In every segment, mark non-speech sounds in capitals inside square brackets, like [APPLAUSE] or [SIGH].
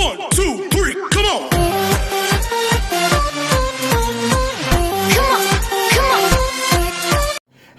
One, two,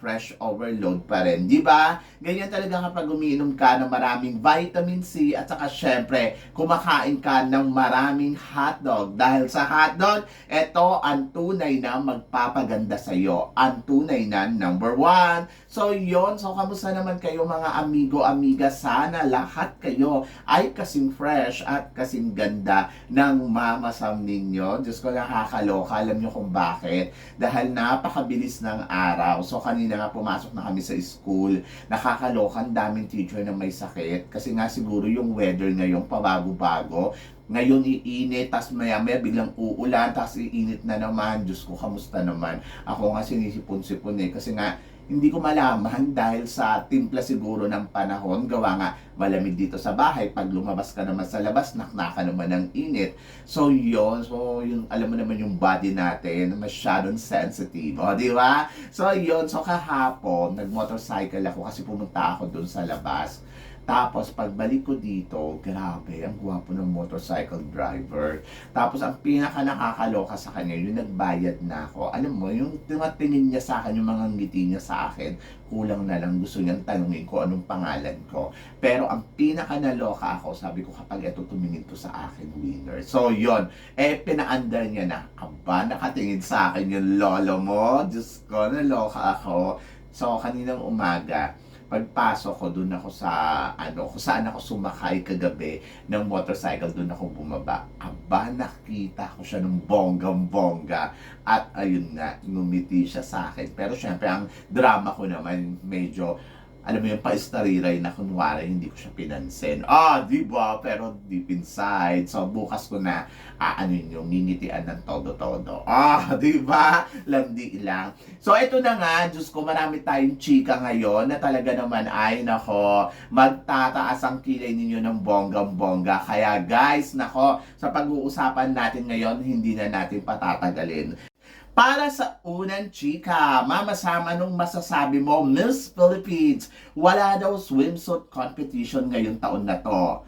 fresh overload pa rin, di ba? Ganyan talaga kapag umiinom ka ng maraming vitamin C at saka syempre, kumakain ka ng maraming hotdog. Dahil sa hotdog, ito ang tunay na magpapaganda sa iyo. Ang tunay na number one. So yon so kamusta naman kayo mga amigo, amiga? Sana lahat kayo ay kasing fresh at kasing ganda ng mamasam ninyo. Diyos ko nakakaloka, alam nyo kung bakit. Dahil napakabilis ng araw. So kanina nga pumasok na kami sa school, nakakalokan daming teacher na may sakit. Kasi nga siguro yung weather ngayon pabago-bago. Ngayon iinit, tas maya maya biglang uulan, tas iinit na naman. Diyos ko, kamusta naman? Ako nga sinisipon-sipon eh. Kasi nga, hindi ko malaman dahil sa timpla siguro ng panahon. Gawa nga, malamig dito sa bahay. Pag lumabas ka naman sa labas, naknaka naman ng init. So, yun. So, yung, alam mo naman yung body natin, masyadong sensitive. O, di ba? So, yun. So, kahapon, nag-motorcycle ako kasi pumunta ako dun sa labas. Tapos, pagbalik ko dito, grabe, ang gwapo ng motorcycle driver. Tapos, ang pinaka nakakaloka sa kanya, yung nagbayad na ako. Alam mo, yung tumatingin niya sa akin, yung mga ngiti niya sa akin, kulang na lang gusto niyang tanungin ko anong pangalan ko. Pero ang pinaka naloka ako, sabi ko kapag ito tumingin to sa akin, winner. So, yon Eh, pinaandar niya na, aba, nakatingin sa akin yung lolo mo. Diyos ko, naloka ako. So, kaninang umaga, pagpasok ko, dun ako sa, ano, kung saan ako sumakay kagabi ng motorcycle, dun ako bumaba. Aba, nakita ko siya ng bonggang-bongga. At ayun nga, ngumiti siya sa akin. Pero syempre, ang drama ko naman, medyo, alam mo yung paistariray na kunwari, hindi ko siya pinansin. Ah, di ba? Pero deep inside. So, bukas ko na, ah, ano yun, yung ngingitian ng todo-todo. Ah, [LAUGHS] di ba? Landi lang. So, ito na nga, Diyos ko, marami tayong chika ngayon na talaga naman ay, nako, magtataas ang kilay ninyo ng bonggang-bongga. Kaya, guys, nako, sa pag-uusapan natin ngayon, hindi na natin patatagalin. Para sa unang chika, Mama Sam, anong masasabi mo? Miss Philippines, wala daw swimsuit competition ngayong taon na to.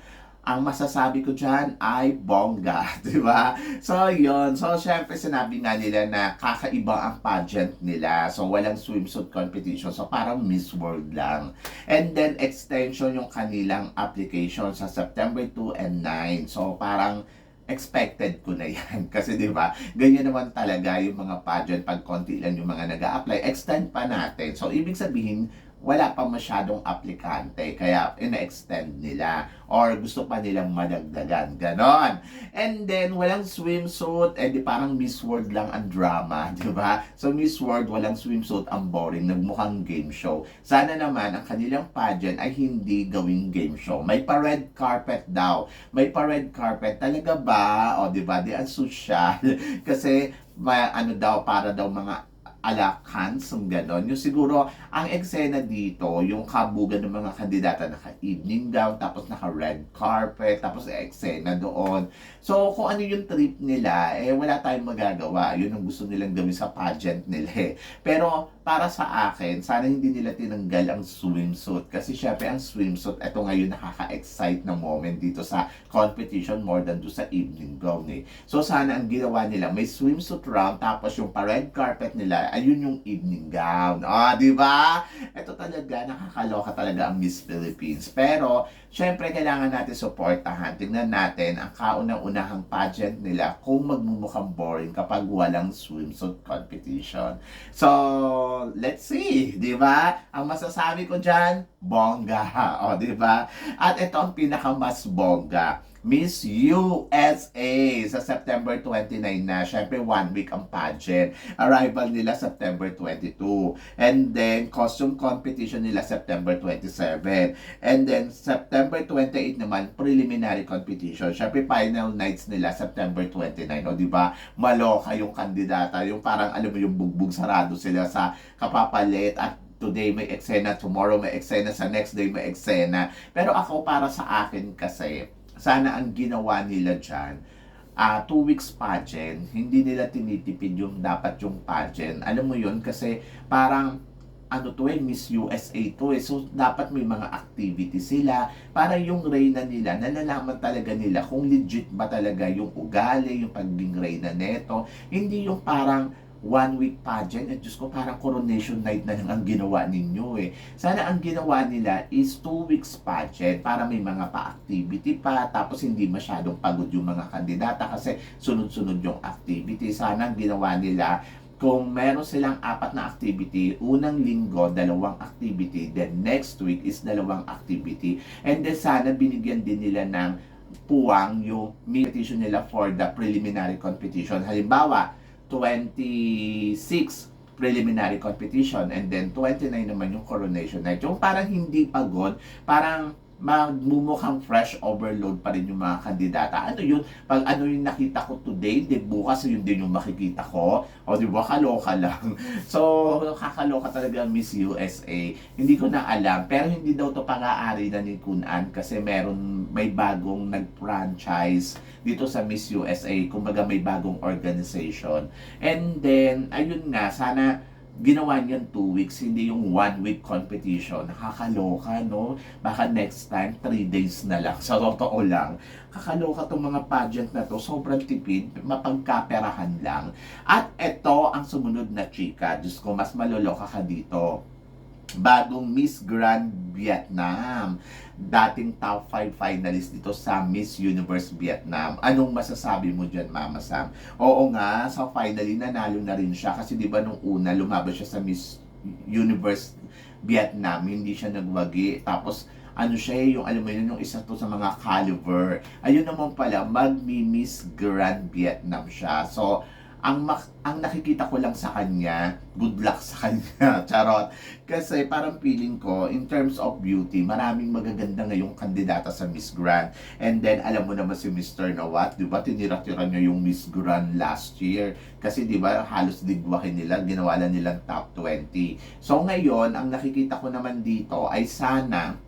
Ang masasabi ko dyan ay bongga, [LAUGHS] di ba? So, yon So, syempre, sinabi nga nila na kakaiba ang pageant nila. So, walang swimsuit competition. So, parang Miss World lang. And then, extension yung kanilang application sa September 2 and 9. So, parang expected ko na yan. [LAUGHS] Kasi di ba ganyan naman talaga yung mga pageant pag konti lang yung mga nag apply extend pa natin. So, ibig sabihin, wala pa masyadong aplikante. Kaya, ina-extend nila. Or gusto pa nilang madagdagan. Ganon. And then, walang swimsuit. Eh, di parang Miss World lang ang drama. [LAUGHS] Di ba? So, Miss World, walang swimsuit. Ang boring. Nagmukhang game show. Sana naman, ang kanilang pageant ay hindi gawing game show. May pa-red carpet daw. May pa-red carpet. Talaga ba? O, di ba? Di ang social. [LAUGHS] Kasi, may, ano daw, para daw mga ala handsome ganon. Yung siguro, ang eksena dito, yung kabugan ng mga kandidata naka-evening gown, tapos naka-red carpet, tapos eksena doon. So, kung ano yung trip nila, eh, wala tayong magagawa. Yun ang gusto nilang gawin sa pageant nila eh. Pero, para sa akin, sana hindi nila tinanggal ang swimsuit. Kasi syempre, ang swimsuit, ito ngayon nakaka-excite na moment dito sa competition more than do sa evening gown eh. So, sana ang ginawa nila, may swimsuit round, tapos yung pa-red carpet nila, ayun yung evening gown. Ah, di ba? Ito talaga, nakakaloka talaga ang Miss Philippines. Pero, syempre, kailangan natin supportahan. Tingnan natin ang kaunang-unahang pageant nila kung magmumukhang boring kapag walang swimsuit competition. So, let's see, di ba? Ang masasabi ko dyan, bongga. [LAUGHS] O, di ba? At ito ang pinaka mas bongga. Miss USA sa September 29 na. Syempre, one week ang pageant. Arrival nila September 22. And then, costume competition nila September 27. And then, September 28 naman, preliminary competition. Syempre, final nights nila September 29. O, di ba? Maloka yung kandidata. Yung parang, alam mo, yung bugbog sarado sila sa kapapalit at today may eksena, tomorrow may eksena, sa next day may eksena. Pero ako para sa akin kasi, sana ang ginawa nila dyan, ah two weeks pageant, hindi nila tinitipid yung dapat yung pageant. Alam mo yun kasi parang ano to eh, Miss USA to eh. So, dapat may mga activity sila para yung reyna nila, nalalaman talaga nila kung legit ba talaga yung ugali, yung pagiging reyna neto. Hindi yung parang one week pageant at Diyos ko parang coronation night na lang ang ginawa ninyo eh. Sana ang ginawa nila is two weeks pageant para may mga pa-activity pa tapos hindi masyadong pagod yung mga kandidata kasi sunod-sunod yung activity. Sana ang ginawa nila kung meron silang apat na activity, unang linggo, dalawang activity, then next week is dalawang activity. And then sana binigyan din nila ng puwang yung competition nila for the preliminary competition. Halimbawa, 26 preliminary competition and then 29 naman yung coronation night. Yung parang hindi pagod, parang magmumukhang fresh overload pa rin yung mga kandidata. Ano yun? Pag ano yung nakita ko today, di bukas yun din yung makikita ko. O di ba, kaloka lang. [LAUGHS] So, kakaloka talaga Miss USA. Hindi ko na alam. Pero hindi daw to pang-aari na ni Kunan kasi meron, may bagong nag-franchise dito sa Miss USA. Kumbaga may bagong organization. And then, ayun nga, sana ginawa niyan two weeks, hindi yung one week competition. Nakakaloka, no? Baka next time, three days na lang. Sa totoo lang. Kakaloka tong mga pageant na to. Sobrang tipid, mapagkaperahan lang. At ito ang sumunod na chika. Diyos ko, mas maloloka ka dito. Bagong Miss Grand Vietnam. Dating top 5 finalist dito sa Miss Universe Vietnam. Anong masasabi mo dyan, Mama Sam? Oo nga, sa finally nanalo na rin siya. Kasi di ba nung una, lumabas siya sa Miss Universe Vietnam, hindi siya nagwagi. Tapos, ano siya eh, yung alam mo yun, yung isa to sa mga caliber. Ayun naman pala, magmi-Miss Grand Vietnam siya. So, ang mak- ang nakikita ko lang sa kanya, good luck sa kanya, [LAUGHS] charot. Kasi parang feeling ko, in terms of beauty, maraming magaganda ngayong kandidata sa Miss Grand. And then, alam mo naman si Mr. Nawat, di ba, tinira-tira niya yung Miss Grand last year. Kasi di ba, halos digwakin nila, ginawa lang nilang top 20. So ngayon, ang nakikita ko naman dito ay sana,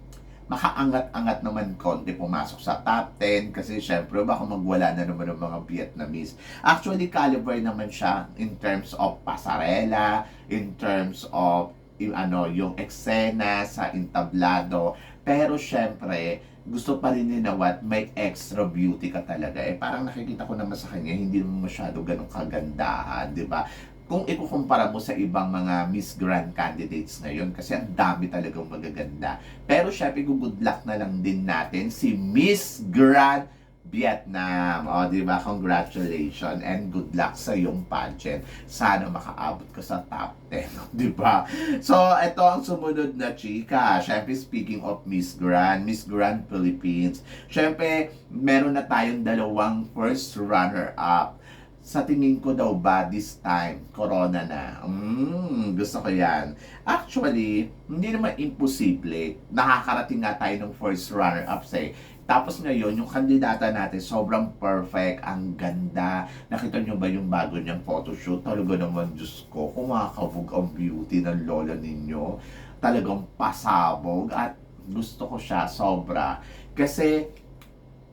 makaangat-angat naman konti pumasok sa top 10 kasi syempre baka magwala na naman ng mga Vietnamese. Actually, caliber naman siya in terms of pasarela, in terms of yung, ano, yung eksena sa entablado. Pero syempre, gusto pa rin ni Nawat may extra beauty ka talaga. Eh, parang nakikita ko naman sa kanya, hindi naman masyado ganun kagandahan, di ba? Kung ikukumpara mo sa ibang mga Miss Grand candidates ngayon kasi ang dami talagang magaganda. Pero syempre, good luck na lang din natin si Miss Grand Vietnam. O, di ba? Congratulations and good luck sa iyong pageant. Sana makaabot ka sa top 10. [LAUGHS] Di ba? So, ito ang sumunod na chika. Syempre, speaking of Miss Grand, Miss Grand Philippines. Syempre, meron na tayong dalawang first runner-up sa tingin ko daw ba this time, corona na. Mm, gusto ko yan. Actually, hindi naman imposible. Nakakarating nga tayo ng first runner-up eh. Tapos ngayon, yung kandidata natin, sobrang perfect, ang ganda. Nakita nyo ba yung bago niyang photoshoot? Talaga naman, Diyos ko, kumakabog ang beauty ng lola ninyo. Talagang pasabog at gusto ko siya sobra. Kasi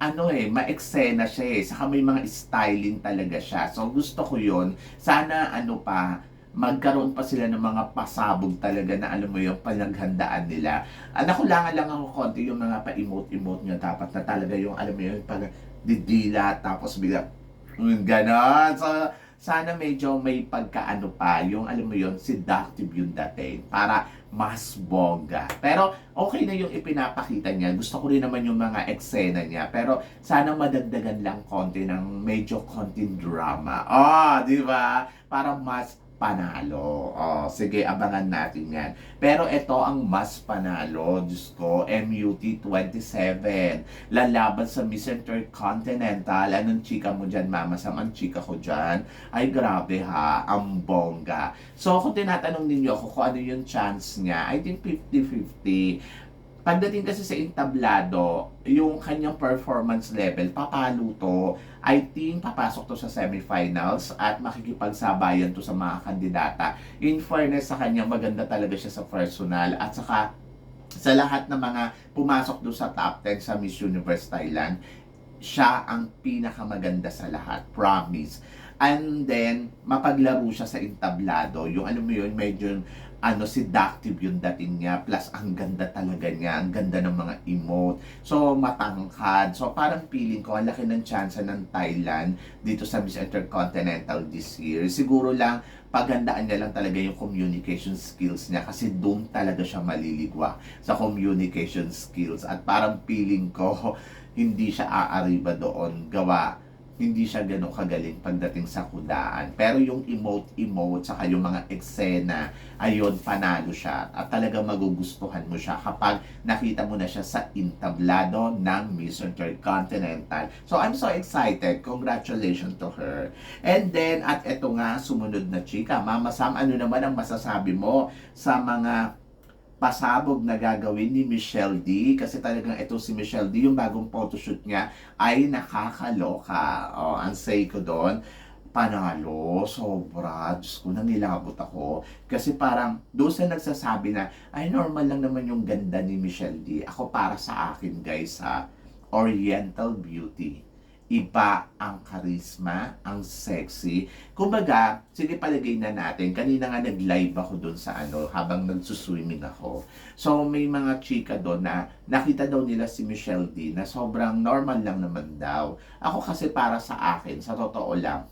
ano eh, maeksena siya eh. Saka may mga styling talaga siya. So gusto ko yon Sana ano pa, magkaroon pa sila ng mga pasabog talaga na alam mo yung panaghandaan nila. Ah, nakulangan lang ako konti yung mga pa-emote-emote nyo. Dapat na talaga yung alam mo yung pag didila tapos bigla yung ganon. So, sana medyo may pagkaano pa, yung alam mo yon seductive yung dating para mas bongga. Pero okay na yung ipinapakita niya. Gusto ko rin naman yung mga eksena niya. Pero sana madagdagan lang konti ng medyo konting drama. Ah, di ba? Para mas panalo. Oh, sige, abangan natin yan. Pero ito ang mas panalo, Diyos ko, MUT 27. Lalaban sa Miss Intercontinental. Anong chika mo dyan, Mama Sam? Ang chika ko dyan? Ay, grabe ha, ang bongga. So, kung tinatanong ninyo ako kung ano yung chance niya, I think 50-50. Pagdating kasi sa entablado, yung kanyang performance level, papalo to. I think papasok to sa semifinals at makikipagsabayan to sa mga kandidata. In fairness sa kanyang maganda talaga siya sa personal at saka sa lahat ng mga pumasok do sa top 10 sa Miss Universe Thailand, siya ang pinakamaganda sa lahat. Promise. And then, mapaglaro siya sa entablado. Yung ano mo yun, medyo ano, seductive yung dating niya. Plus, ang ganda talaga niya. Ang ganda ng mga emote. So, matangkad. So, parang feeling ko, ang laki ng chance ng Thailand dito sa Miss Intercontinental this year. Siguro lang, pagandaan niya lang talaga yung communication skills niya kasi doon talaga siya maliligwa sa communication skills. At parang feeling ko, [LAUGHS] hindi siya aariba doon gawa hindi siya ganun kagaling pagdating sa kudaan. Pero yung emote-emote, saka yung mga eksena, ayun, panalo siya. At talagang magugustuhan mo siya kapag nakita mo na siya sa intablado ng Miss Intercontinental. So, I'm so excited. Congratulations to her. And then, at eto nga, sumunod na chika. Mama Sam, ano naman ang masasabi mo sa mga pasabog na gagawin ni Michelle D kasi talagang ito si Michelle D yung bagong photoshoot niya ay nakakaloka oh, ang say ko doon panalo, sobra, Diyos ko, nangilabot ako. Kasi parang, doon sa nagsasabi na, ay normal lang naman yung ganda ni Michelle D. Ako para sa akin, guys, ha, Oriental Beauty. Iba ang charisma, ang sexy. Kumbaga, sige palagay na natin, kanina nga nag-live ako doon sa ano, habang nagsuswimming ako. So, may mga chika doon na nakita daw nila si Michelle D na sobrang normal lang naman daw. Ako kasi para sa akin, sa totoo lang,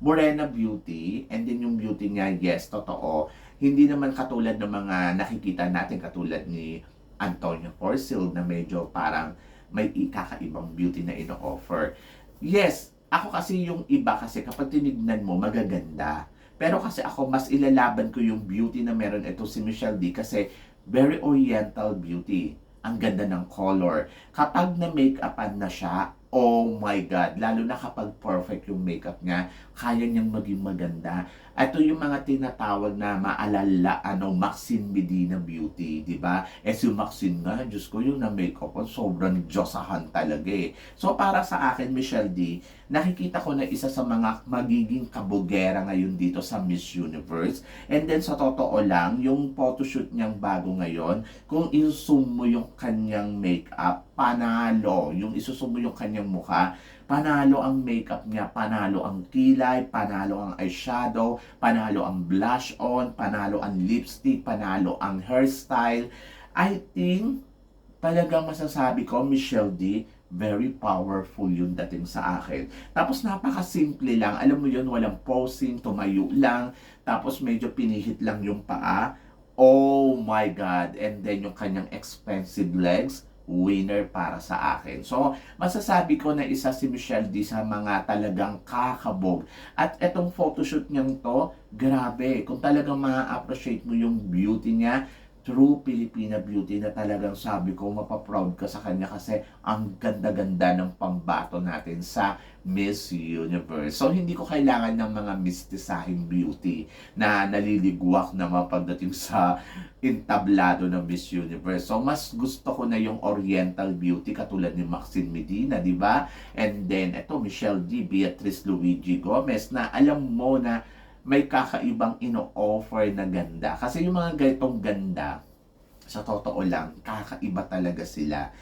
Morena Beauty, and then yung beauty niya, yes, totoo. Hindi naman katulad ng mga nakikita natin katulad ni Antonio Porcel na medyo parang may ikakaibang beauty na ino-offer. Yes, ako kasi yung iba kasi kapag tinignan mo, magaganda. Pero kasi ako, mas ilalaban ko yung beauty na meron ito si Michelle D kasi very oriental beauty. Ang ganda ng color. Kapag na-make-upan na siya, oh my God, lalo na kapag perfect yung makeup niya, kaya niyang maging maganda. Ito yung mga tinatawag na maalala, ano, Maxine Medina Beauty, di ba? Eh si Maxine nga, Diyos ko, yung na-makeup on, sobrang Diyosahan talaga eh. So para sa akin, Michelle D, nakikita ko na isa sa mga magiging kabugera ngayon dito sa Miss Universe. And then sa totoo lang, yung photoshoot niyang bago ngayon, kung i-zoom mo yung kanyang makeup, panalo. Yung isusum mo yung kanyang mukha, panalo ang makeup niya, panalo ang kilay, panalo ang eyeshadow, panalo ang blush on, panalo ang lipstick, panalo ang hairstyle. I think, talagang masasabi ko, Michelle D, very powerful yung dating sa akin. Tapos napaka-simple lang. Alam mo yun, walang posing, tumayo lang. Tapos medyo pinihit lang yung paa. Oh my God. And then yung kanyang expensive legs, winner para sa akin. So, masasabi ko na isa si Michelle D sa mga talagang kakabog. At etong photoshoot niyang to, grabe. Kung talagang ma-appreciate mo yung beauty niya, true Filipina beauty na talagang sabi ko, mapaproud ka sa kanya kasi ang ganda-ganda ng pambato natin sa Miss Universe. So, hindi ko kailangan ng mga mysticizing beauty na naliligwak na mapagdating sa entablado ng Miss Universe. So, mas gusto ko na yung Oriental beauty katulad ni Maxine Medina, di ba? And then, eto, Michelle D, Beatrice Luigi Gomez na alam mo na may kakaibang ino-offer na ganda. Kasi yung mga ganitong ganda, sa totoo lang, kakaiba talaga sila.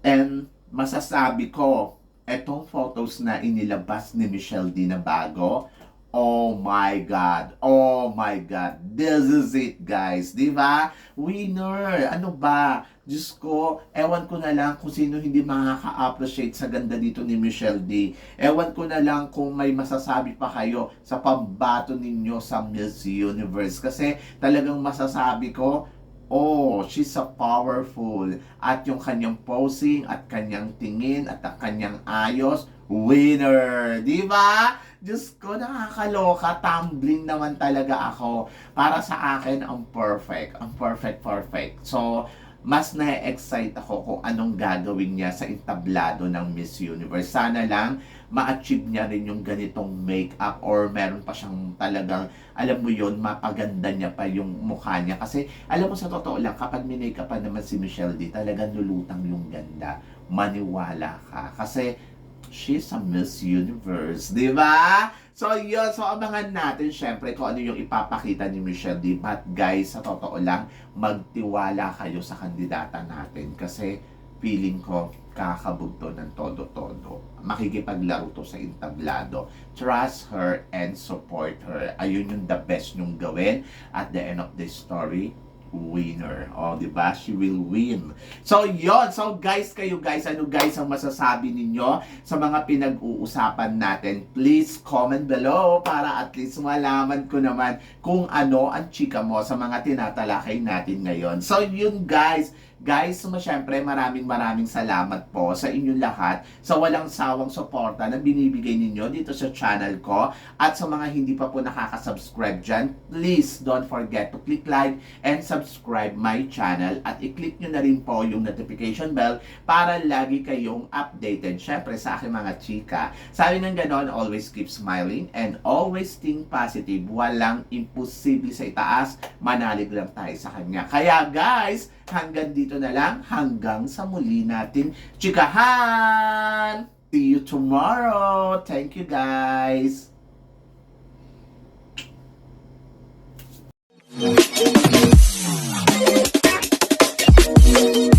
And masasabi ko, etong photos na inilabas ni Michelle D na bago, Oh my God. Oh my God. This is it, guys. Di ba? Winner. Ano ba? Diyos ko, ewan ko na lang kung sino hindi makaka-appreciate sa ganda dito ni Michelle D. Ewan ko na lang kung may masasabi pa kayo sa pambato ninyo sa Miss Universe. Kasi talagang masasabi ko, Oh, she's so powerful. At yung kanyang posing, at kanyang tingin, at ang kanyang ayos, winner. Di ba? Diyos ko, nakakaloka. Tumbling naman talaga ako. Para sa akin, ang perfect. Ang perfect, perfect. So, mas na-excite ako kung anong gagawin niya sa entablado ng Miss Universe. Sana lang ma-achieve niya rin yung ganitong makeup or meron pa siyang talagang, alam mo yun, mapaganda niya pa yung mukha niya. Kasi, alam mo sa totoo lang, kapag minake pa naman si Michelle D, talagang lulutang yung ganda. Maniwala ka. Kasi, she's a Miss Universe, di ba? So, yun. So, abangan natin, syempre, kung ano yung ipapakita ni Michelle D. But, guys, sa totoo lang, magtiwala kayo sa kandidata natin. Kasi, feeling ko, kakabugto ng todo-todo. Makikipaglaro to sa entablado. Trust her and support her. Ayun yung the best nyong gawin. At the end of the story, winner. O, di ba? She will win. So, yon So, guys, kayo guys, ano guys ang masasabi ninyo sa mga pinag-uusapan natin? Please comment below para at least malaman ko naman kung ano ang chika mo sa mga tinatalakay natin ngayon. So, yun guys. Guys, so, maraming maraming salamat po sa inyong lahat sa walang sawang suporta na binibigay ninyo dito sa channel ko at sa mga hindi pa po nakaka-subscribe dyan, please don't forget to click like and subscribe my channel at i-click nyo na rin po yung notification bell para lagi kayong updated syempre sa aking mga chika. Sabi ng ganon, always keep smiling and always think positive. Walang imposible sa itaas, manalig lang tayo sa kanya. Kaya guys, hanggang dito na lang. Hanggang sa muli natin chikahan! See you tomorrow! Thank you guys! Thank you.